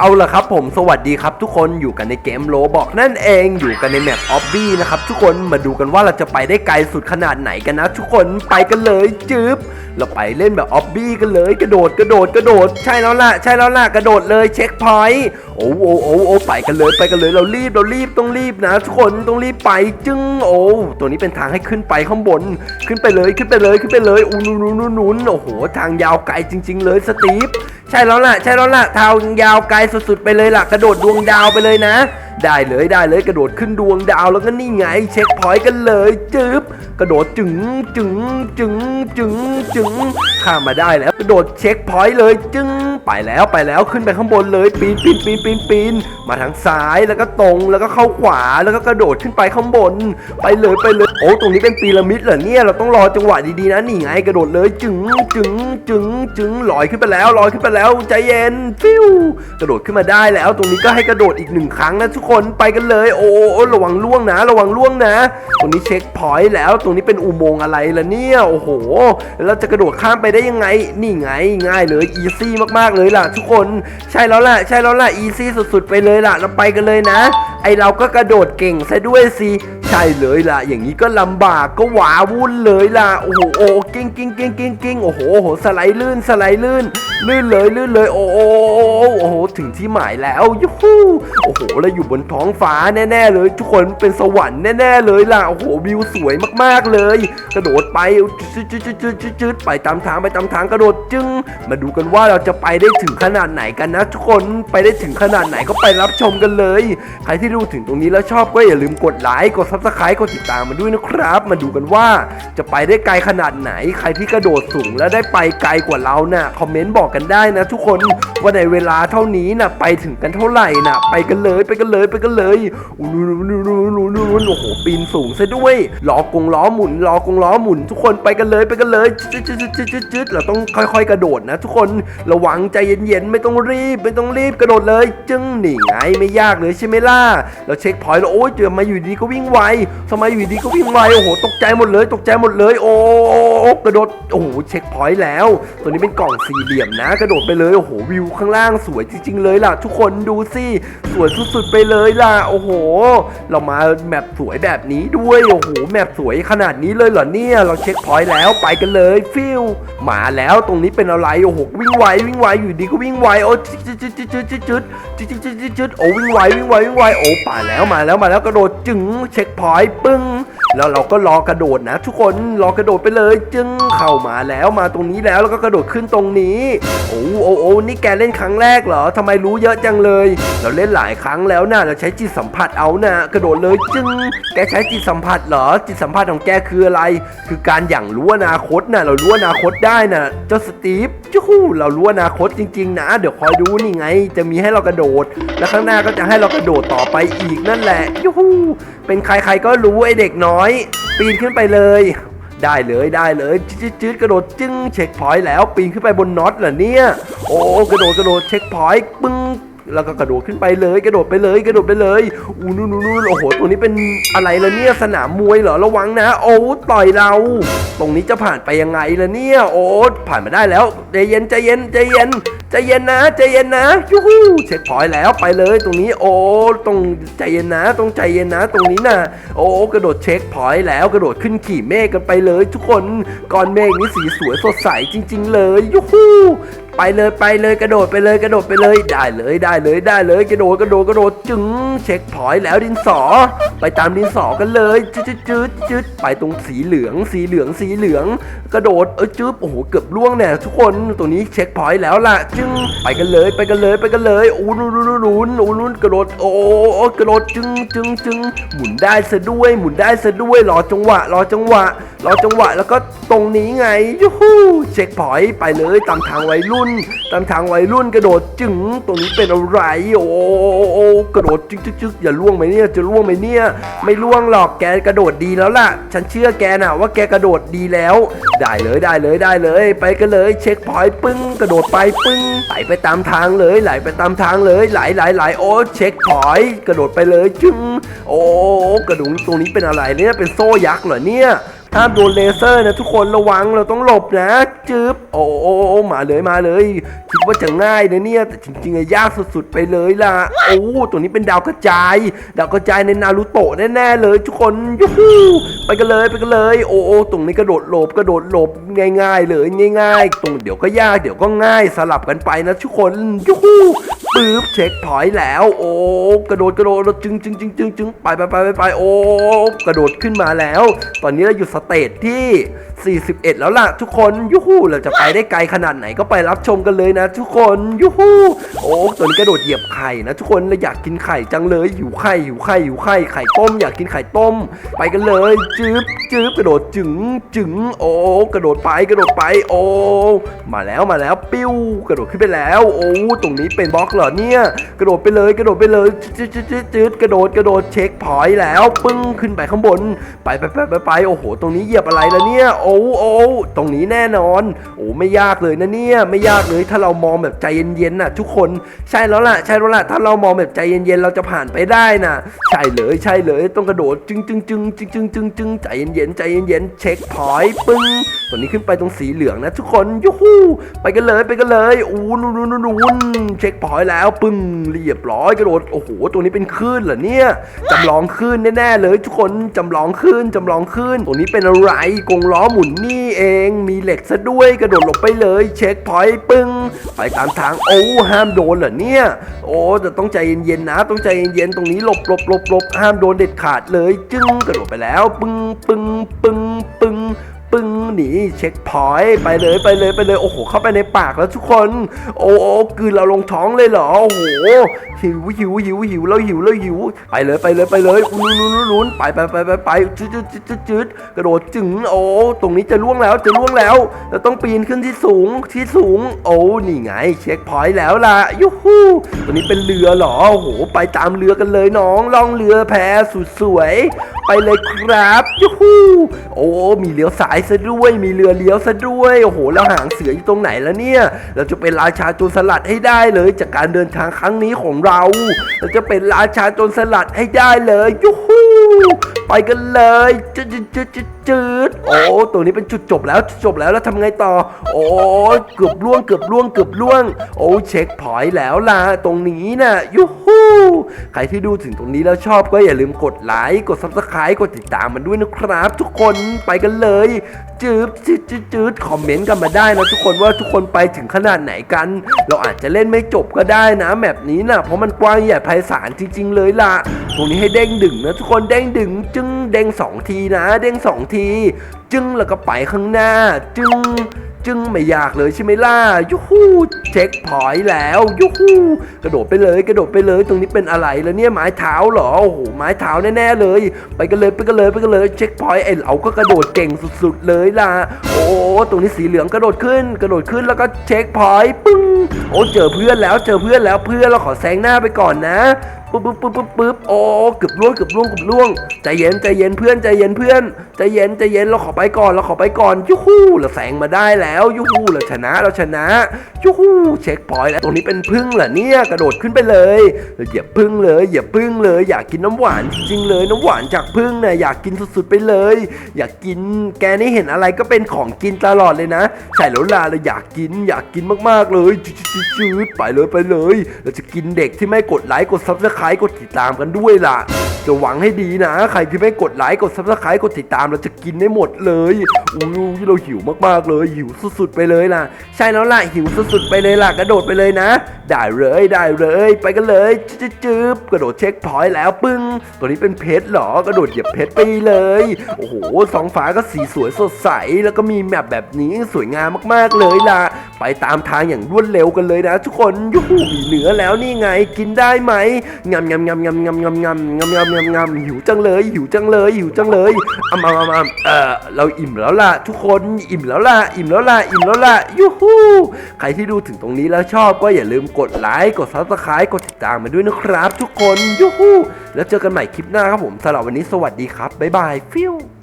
เอาล่ะครับผมสวัสดีครับทุกคนอยู่กันในเกมโลบอกนั่นเองอยู่กันในแมปออบบี้นะครับทุกคนมาดูกันว่าเราจะไปได้ไกลสุดขนาดไหนกันนะทุกคนไปกันเลยจืบเราไปเล่นแบบออบบี้กันเลย กระโดดกระโดดกระโดดใช่แล้วล่ะใช่แล้วล่ะกระโดดเลยเช็คพอยต์โอ้โอ้โอ้โอ้ไปกันเลยไปกันเลยเรารีบเรารีบต้องรีบนะ ทุกคนต้องรีบไปจึงโอ้ตัวนี้เป็นทางให้ขึ้นไปข้างบน ขึ้นไปเลยขึ้นไปเลยขึ้นไปเลยอู้นูนูนูนูนโอ้โหทางยาวไกลจริง ๆ เลยสตีฟ ใช่แล้วล่ะ ใช่แล้วล่ะเท้ายาวไกลสุดๆไปเลยล่ะ กระโดดดวงดาวไปเลยนะ ได้เลยได้เลยกระโดดขึ้นดวงดาวแล้วก็นี่ไง เช็คพอยต์กันเลยจึ๊บกระโดดจึงจึงจึงจึงจึงข้ามมาได้แล้วกระโดดเช็คพอยต์เลยจึงไปแล้วไปแล้วขึ้นไปข้างบนเลยปีนปีนปีนปีนปีนมาทางซ้ายแล้วก็ตรงแล้วก็เข้าขวาแล้วก็กระโดดขึ้นไปข้างบน ไปเลยไปเลย โอ้ตรงนี้เป็นพีระมิดเหรอเนี่ยเราต้องรอจังหวะดีๆนะนี่ไงกระโดดเลยจึงจึงจึงจึงลอยขึ้นไปแล้วลอยขึ้นไปแล้วใจเย็นฟิวกระโดดขึ้นมาได้แล้ว ตรงนี้ก็ให้กระโดดอีกหนึ่งครั้งนะทุกคนไปกันเลย โอ้โอ้ระวังล่วงนะ ระวังล่วงนะ ตรงนี้เช็คพอยต์แล้ว ตรงนี้เป็นอุโมงค์อะไรล่ะเนี่ยโอ้โหแล้วเราจะกระโดดข้ามไปได้ยังไง นี่ไงง่ายเลยอีซี่มากๆเลยล่ะ ทุกคนใช่แล้วล่ะใช่แล้วล่ะอีซี่สุดๆ ไปเลยล่ะ เราไปกันเลยนะ ไอเราก็กระโดดเก่งซะด้วยสิ ใช่เลยล่ะ อย่างนี้ก็ลำบากก็หวาวุ่นเลยล่ะ โอ้โหโอ้กิ้งกิ้งกิ้งกิ้งกิ้งโอ้โหโอ้โหสไลด์ลื่นสไลด์ลื่น ลื่นเลยลื่นเลย โอ้โหโอ้โหถึงที่หมายแล้วยูฮูโอ้โหเราอยู่บนท้องฟ้าแน่ ๆ เลย ทุกคนเป็นสวรรค์แน่ ๆ เลยล่ะโอ้โหวิวสวยมากๆเลย กระโดดไปจืดจืดจืดจืดจืดจืดไปตามทางไปตามทางกระโดดจึง มาดูกันว่าเราจะไปได้ถึงขนาดไหนกันนะ ทุกคนไปได้ถึงขนาดไหนก็ไปรับชมกันเลย ใครที่ดูถึงตรงนี้แล้วชอบก็อย่าลืมกดไลค์กดซับสไครต์กดติดตามมาด้วยนะครับ มาดูกันว่าจะไปได้ไกลขนาดไหน ใครที่กระโดดสูงแล้วได้ไปไกลกว่าเราน่ะคอมเมนต์บอกกันได้นะ ทุกคนว่าในเวลาเท่านี้น่ะไปถึงกันเท่าไหร่น่ะไปกันเลยไปกันเลยไปกันเลยอู้นูนูนูนูนูนูโอ้โหปีนสูงซะด้วยล้อกงล้อหมุนล้อกงล้อหมุน ทุกคนไปกันเลยไปกันเลยจึ๊ดจึ๊ดจึ๊ดจึ๊ดจุดเราต้องค่อย ๆ กระโดดนะ ทุกคนระวังใจเย็นๆไม่ต้องรีบไม่ต้องรีบกระโดดเลย จึงนี่ไงไม่ยากเลยใช่ไหมล่ะเราเช็คพอยต์แล้วโอ้ยเจอมาอยู่ดีก็วิ่งไวทำไมอยู่ดีก็วิ่งไวโอ้โหตกใจหมดเลย ตกใจหมดเลย โอ้ กระโดดโอ้โหเช็คพอยต์แล้ว ตัวนี้เป็นกล่องสี่เหลี่ยมนะ กระโดดไปเลยโอ้โหวิวข้างล่างสวยจริง ๆ เลยล่ะ ทุกคนดูสิสวยสุดๆไปเลยล่ะโอ้โห เรามาแมปสวยแบบนี้ด้วยโอ้โหแมปสวยขนาดนี้เลยเหรอเนี่ยเราเช็คพอยต์แล้วไปกันเลยฟิวมาแล้วตรงนี้เป็นอะไรโอ้โหวิ่งไววิ่งไวอยู่ดีก็วิ่งไวโอ้จึ๊ดจึ๊ดจึ๊ดจึ๊ดจึ๊ดจึ๊ดจึ๊ดจึ๊ดจึ๊ดจึ๊ดจึ๊ดโอ้วิ่งไววิ่งไววิ่งไวโอ้ป่าแล้วมาแล้วมาแล้วกระโดดจึงเช็คพอยต์ปึ้ง แล้วเราก็รอกระโดดนะ ทุกคนรอกระโดดไปเลย จึงเข้ามาแล้วมาตรงนี้แล้วแล้วก็กระโดดขึ้นตรงนี้โอ้โอ้โอ้นี่แกเล่นครั้งแรกเหรอทำไมรู้เยอะจังเลย เราเล่นหลายครั้งแล้วนะเราใช้จิตสัมผัสเอานะกระโดดเลยจึงแกใช้จิตสัมผัสเหรอจิตสัมผัสของแกคืออะไร คือการอย่างรู้อนาคตนะเรารู้อนาคตได้นะเจ้าสตีฟจู้เรารู้อนาคตจริง ๆ นะ เดี๋ยวคอยดูนี่ไง จะมีให้เรากระโดด แล้วข้างหน้าก็จะให้เรากระโดดต่อไปอีกนั่นแหละยูฮู เป็นใครๆก็รู้ไอเด็กน้อย ปีนขึ้นไปเลย ได้เลยได้เลยจืดจืดกระโดดจึ้งเช็คพอยต์แล้วปีนขึ้นไปบนน็อตเหรอเนี่ย โอ้กระโดดกระโดดเช็คพอยต์ปึ้ง แล้วก็กระโดดขึ้นไปเลย กระโดดไปเลย กระโดดไปเลยอู้นู่นนู่นนู่นโอ้โห ตัวนี้เป็นอะไรล่ะเนี่ย สนามมวยเหรอ ระวังนะ โอ้ต่อยเรา ตรงนี้จะผ่านไปยังไงล่ะเนี่ย โอ้ผ่านมาได้แล้ว ใจเย็น ใจเย็น ใจเย็น ใจเย็นนะ ใจเย็นนะยูฮูเช็คพอยต์แล้ว ไปเลย ตรงนี้ โอ้ต้องใจเย็นนะต้องใจเย็นนะ ตรงนี้นะโอ้กระโดดเช็คพอยต์แล้ว กระโดดขึ้นขี่เมฆกันไปเลย ทุกคน ก้อนเมฆนี้สีสวยสดใสจริง ๆ เลยยูฮู ไปเลยไปเลยกระโดดไปเลยกระโดดไปเลยได้เลยได้เลยได้เลยกระโดดกระโดดกระโดดจึงเช็คพอยต์แล้วดินสอ ไปตามดินสอกันเลยจืดจืดจืดจืดไปตรงสีเหลือง สีเหลืองสีเหลือง กระโดดเออจึ๊บโอ้โหเกือบล่วงเนี่ยทุกคนตัวนี้เช็คพอยต์แล้วล่ะจึงไปกันเลยไปกันเลยไปกันเลยอู้นู่นนู่นนู่นนู่นนู่นกระโดดโอ้กระโดดจึงจึงจึงหมุนได้ซะด้วย หมุนได้ซะด้วยรอจังหวะ รอจังหวะ รอจังหวะ แล้วก็ตรงนี้ไงยูฮูเช็คพอยต์ไปเลยตามทางวัยรุ่นตามทางวัยรุ่นกระโดดจึงตรงนี้เป็นอะไรโอ้โอ้กระโดดจึ๊กจึ๊กอย่าล่วงไหมเนี่ยจะล่วงไหมเนี่ย ไม่ล่วงหรอกแกกระโดดดีแล้วล่ะ ฉันเชื่อแกน่ะว่าแกกระโดดดีแล้ว ได้เลยได้เลยได้เลย ไปกันเลย เช็คพอยต์ปึ้ง กระโดดไปปึ้งไหลไปตามทางเลย ไหลไปตามทางเลยไหลไหลไหลโอ้เช็คพอยต์กระโดดไปเลยจึงโอ้กระดุงตรงนี้เป็นอะไรเนี่ยเป็นโซ่ยักษ์เหรอเนี่ย ห้ามโดนเลเซอร์นะทุกคนระวังเราต้องหลบนะจึ๊บโอ้โอ้โอ้มาเลยมาเลย คิดว่าจะง่ายนะเนี่ยแต่จริงๆอะยากสุดๆไปเลยล่ะโอ้ตัวนี้เป็นดาวกระจาย ดาวกระจายในนารูโตะแน่ๆเลย ทุกคนยูฮูไปกันเลยไปกันเลย โอ้โอ้ตรงนี้กระโดดหลบกระโดดหลบง่าย ๆ เลยง่าย ๆ ตรงเดี๋ยวก็ยากเดี๋ยวก็ง่ายสลับกันไปนะทุกคนยูฮูปึ๊บเช็คพอยแล้ว โอ้กระโดดกระโดดจึงจึงจึงจึงจึงไปไปไปไปไปโอ้กระโดดขึ้นมาแล้ว ตอนนี้เราอยู่สเตจที่ 41 แล้วล่ะทุกคนยูฮูเราจะไปได้ไกลขนาดไหนก็ไปรับชมกันเลยนะ ทุกคนยูฮูโอ้ตัวนี้กระโดดเหยียบไข่นะ ทุกคนเราอยากกินไข่จังเลยหิวไข่หิวไข่หิวไข่ไข่ต้ม อยากกินไข่ต้ม ไปกันเลยจึ๊บจึ๊บกระโดดจึงจึงโอ้กระโดดไปกระโดดไปโอ้มาแล้วมาแล้วปิ้วกระโดดขึ้นไปแล้ว โอ้ตรงนี้เป็นบล็อกเหรอเนี่ย กระโดดไปเลยกระโดดไปเลยจึ๊ดจึ๊ดกระโดดกระโดดเช็คพอยต์แล้ว ปึ้งขึ้นไปข้างบน ไปไปไปไปไปโอ้โหตรงงนี้เหยียบอะไรแล้วเนี่ย โอ้โอ้ตรงนี้แน่นอน โอ้ไม่ยากเลยนะเนี่ย ไม่ยากเลยถ้าเรามองแบบใจเย็นๆน่ะ ทุกคนใช่แล้วล่ะใช่แล้วล่ะถ้าเรามองแบบใจเย็นๆเราจะผ่านไปได้น่ะ ใช่เลยใช่เลยต้องกระโดดจึงจึงจึงจึงจึงจึงจึงใจเย็นๆใจเย็นๆเช็คพอยต์ปึ้ง ตัวนี้ขึ้นไปตรงสีเหลืองนะทุกคนยูฮูไปกันเลยไปกันเลยอู้นู่นนู่นนู่นนู่นเช็คพอยต์แล้ว ปึ้งเรียบร้อยกระโดดโอ้โหตัวนี้เป็นคลื่นเหรอเนี่ยจำลองคลื่นแน่ๆเลย ทุกคนจำลองคลื่นจำลองคลื่นตัวนี้เป็นอะไรกงล้อหมุนนี่เองมีเหล็กซะด้วยกระโดดหลบไปเลยเช็คพอยต์ปึ้งไปตามทางโอ้ห้ามโดนเหรอเนี่ยโอ้แต่ต้องใจเย็นๆนะ ต้องใจเย็นๆตรงนี้หลบหลบหลบหลบห้ามโดนเด็ดขาดเลย จึ้งกระโดดไปแล้ว ปึ้งปึ้งปึ้งปึ้ง ปึ้งหนีเช็คพอยต์ไปเลยไปเลยไปเลยโอ้โห เข้าไปในปากแล้วทุกคน โอ้โอ้กืนเราลงท้องเลยเหรอโอ้โหหิวหิวหิวหิวแล้วหิวแล้วหิว ไปเลยไปเลยไปเลยลุ้นลุ้นลุ้นไปไปไปไปไปจืดจืดจืดจืดจืดกระโดดจึงโอ้ตรงนี้จะล่วงแล้วจะล่วงแล้วเราต้องปีนขึ้นที่สูงที่สูง โอ้นี่ไง เช็คพอยต์แล้วล่ะยูฮูตัวนี้เป็นเรือเหรอโอ้โห ไปตามเรือกันเลยน้องล่องเรือแพสุดสวย ไปเลยครับยูฮูโอ้มีเลี้ยวซ้ายซะด้วยมีเรือเลี้ยวซะด้วยโอ้โหแล้วหางเสืออยู่ตรงไหนแล้วเนี่ยเราจะเป็นราชาโจรสลัดให้ได้เลย จากการเดินทางครั้งนี้ของเรา เราจะเป็นราชาโจรสลัดให้ได้เลยยูฮู ไปกันเลยจืดจืดจืดจืดโอ้ตัวนี้เป็นจุดจบแล้วจบแล้วแล้วทำไงต่อ โอ้เกือบล่วงเกือบล่วงเกือบล่วง โอ้เช็คพอยต์แล้วล่ะตรงนี้น่ะยูฮูใครที่ดูถึงตรงนี้แล้วชอบก็อย่าลืมกดไลค์กด subscribe กดติดตามมันด้วยนะครับ ทุกคนไปกันเลยจืดจืดจืดจืดคอมเมนต์กันมาได้นะทุกคนว่าทุกคนไปถึงขนาดไหนกัน เราอาจจะเล่นไม่จบก็ได้นะแมปนี้นะเพราะมันกว้างใหญ่ไพศาลจริง ๆ เลยล่ะตรงนี้ให้เด้งดึงนะทุกคนเด้งดึงจึงเด้งสองทีนะ เด้งสองที จึงแล้วก็ไปข้างหน้า จึงจึงไม่ยากเลยใช่ไหมล่ะยูฮูเช็คพอยแล้วยูฮูกระโดดไปเลย กระโดดไปเลยตรงนี้เป็นอะไรแล้วเนี่ยไม้เท้าเหรอโอ้โหไม้เท้าแน่ๆเลย ไปกันเลยไปกันเลยไปกันเลยเช็คพอยไอเราก็กระโดดเก่งสุดๆเลยล่ะโอ้ตรงนี้สีเหลืองกระโดดขึ้น กระโดดขึ้นแล้วก็เช็คพอยปึ้งโอ้เจอเพื่อนแล้วเจอเพื่อนแล้วเพื่อนเราขอแซงหน้าไปก่อนนะ ปึ๊บปึ๊บปึ๊บปึ๊บปึ๊บโอ้เกือบล่วงเกือบล่วงเกือบล่วงใจเย็นใจเย็นเพื่อนใจเย็นเพื่อนใจเย็นใจเย็นเราขอไปก่อนเราขอไปก่อนยูฮูเราแซงมาได้แล้วยูฮูเราชนะเราชนะยูฮูเช็คพอยต์แล้วตรงนี้เป็นพึ่งเหรอเนี่ยกระโดดขึ้นไปเลยเหยียบพึ่งเลยเหยียบพึ่งเลย อยากกินน้ำหวานจริงเลยน้ำหวานจากพึ่งเนี่ยอยากกินสุดๆไปเลย อยากกินแกนี่เห็นอะไรก็เป็นของกินตลอดเลยนะใช่แล้วล่ะเราอยากกินอยากกินมากๆเลยจืดๆไปเลยไปเลย เราจะกินเด็กที่ไม่กดไลค์กดซับสไครต์กดติดตามกันด้วยล่ะ จะหวังให้ดีนะ ใครที่ไม่กดไลค์กดซับสไครต์กดติดตามเราจะกินได้หมดเลยอู้ยเราหิวมากๆเลย หิวสุดๆไปเลยล่ะ ใช่แล้วล่ะหิวสุดๆไปเลยล่ะกระโดดไปเลยนะ ได้เลยได้เลยไปกันเลยจืดจืบกระโดดเช็คพอยต์แล้วปึ้งตัวนี้เป็นเพชรหรอกระโดดเหยียบเพชรไปเลยโอ้โหสองฟ้าก็สีสวยสดใสแล้วก็มีแมปแบบนี้สวยงามมากๆเลยล่ะ ไปตามทางอย่างรวดเร็วกันเลยนะ ทุกคนยูหูมีเนื้อแล้วนี่ไงกินได้ไหมงำงำงำงำงำงำงำงำงำงำงำหิวจังเลยหิวจังเลยหิวจังเลยอะมามามเออเราอิ่มแล้วล่ะทุกคนอิ่มแล้วล่ะอิ่มแล้วล่ะอิ่มแล้วล่ะยูหูใครที่ดูถึงตรงนี้แล้วชอบก็อย่าลืมกดไลค์กดซับสไครต์กดติดตามมาด้วยนะครับ ทุกคนยูหูแล้วเจอกันใหม่คลิปหน้าครับผมสำหรับวันนี้สวัสดีครับบ๊ายบายฟิว